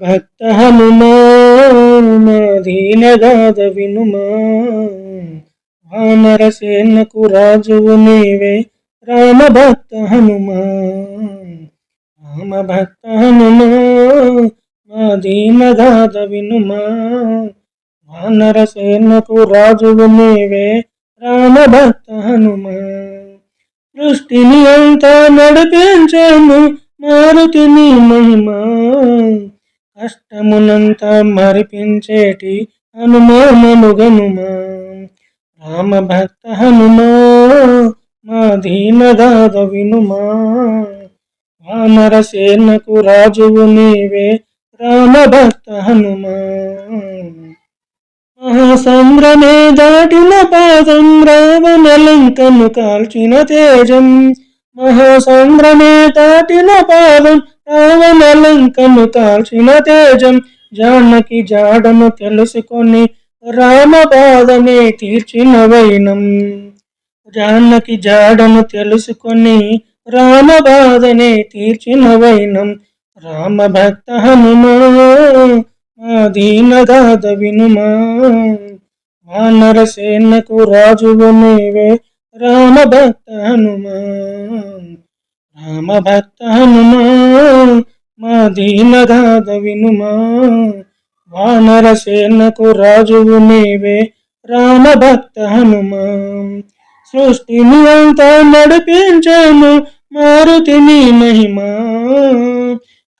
భక్త హనుమా దీనగాద వినుమా వానరసేనకు రాజువు నీవే రామ భక్త హనుమా రామ భక్త హనుమా మా దీనగాద వినుమా వానరసేనకు రాజువు నీవే రామ భక్త హనుమా సృష్టిని అంతా నడిపించాము మారుతిని మహిమా. కష్టమునంతా మరిపించేటి హనుమానుగనుమా రామ భక్త హనుమా మా దీనదాద వినుమా? వానర సేనకు రాజువు నీవే రామ భక్త హనుమా? మహాసంద్రమే దాటిన పాదం రావణలంకను కాల్చిన తేజం. మహాసంద్రమే దాటిన పాదం రావణలంకను తాల్చిన తేజం జానకి జాడను తెలుసుకొని రామపాదమే తీర్చిన వైనం. జానకి జాడను తెలుసుకొని రామబాధనే తీర్చిన వైనం. రామ భక్త హనుమా మా దీనదాద వినుమా వానరసేనకు రాజువు నీవే రామ భక్త హనుమా. రామ భక్త హనుమా. మా దీనదాద వినుమా వానరసేనకు రాజువు నీవే రామ భక్త హనుమా. సృష్టిని అంతా నడిపించాను మారుతిని మహిమా.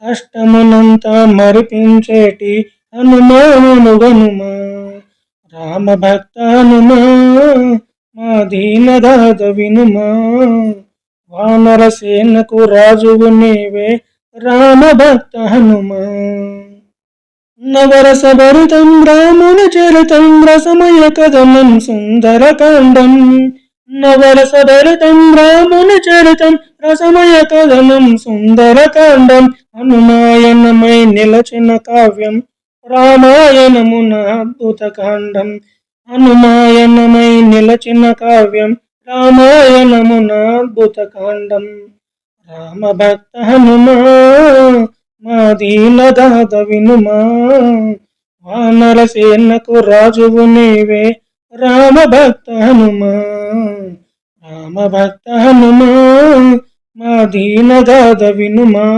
కష్టమునంతా మరిపించేటి హనుమాను గనుమా. రామ భక్త హనుమా మా దీనదాద వినుమా వానరసేనకు రాజువు నీవే రామభక్త హనుమా. నవరస భరితం రాముని చరితం రసమయ కథనం సుందరకాండం నవరస భరితం రాముని చరితం రసమయ కథనం సుందరకాండం హనుమాయనమై నిలచిన కావ్యం రామాయణమున అద్భుత కాండం. హనుమాయనమై నిలచిన కావ్యం రామాయణమునాద్భుతకాండం అద్భుత రామ భక్త హనుమా మా దీనదాద వినుమా వానరసేనకు రాజువు నీవే రామ భక్త హనుమా. రామ భక్త హనుమా మా దీనదాద వినుమా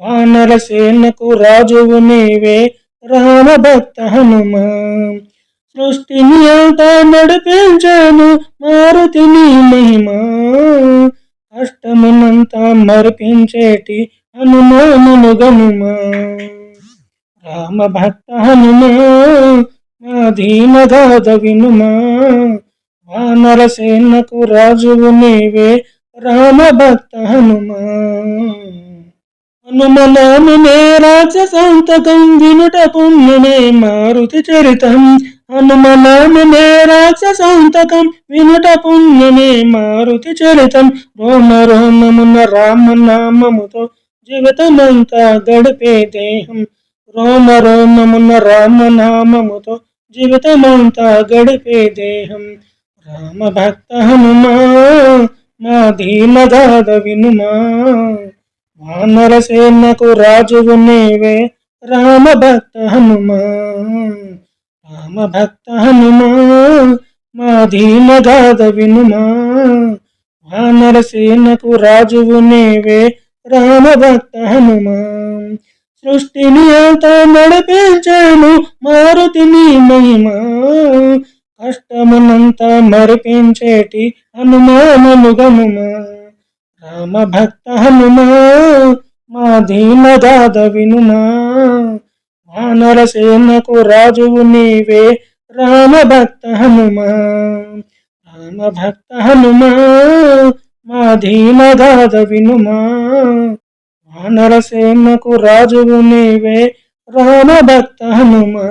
వానరసేనకు రాజువు నీవే రామ భక్త హనుమా. సృష్టిని అంతా నడిపించాను మారుతిని మహిమా. కష్టమునంతా మరిపించేటి హనుమానును గనుమా. రామ భక్త హనుమా మా దీనగాద వినుమా. వానర సేనకు రాజువు నీవే రామ భక్త హనుమా. హనుమనామునే రాజ సంతకం వినుట పుణ్యమే మారుతి చరితం. హనుమనామే రాక్షసంతకం వినుట పుణ్యమే మారుతి చరితం. రోమ రోమమున రామనామముతో జీవితమంతా గడిపే దేహం. రోమ రోమమున రామనామముతో జీవితమంతా గడిపే దేహం. రామ భక్త హనుమా మా ధీమదాద వినుమా. వానరసేనకు రాజువు నీవే రామ భక్త హనుమా. రామ భక్త హనుమా మా దీనదాద వినుమా. వానరసేనకు రాజువు నీవే రామ భక్త హనుమా సృష్టిని అంతా నడిపించాను మారుతిని మహిమా. కష్టమునంతా మరిపించేటి హనుమానము గనుమా రామ భక్త హనుమా మా దీనదాద వినుమా. వానరసేనకు రాజువు నీవే రామ భక్త హనుమా రామ భక్త హనుమా మా దీనదాద వినుమా వానరసేనకు రాజువు నీవే రామ భక్త హనుమా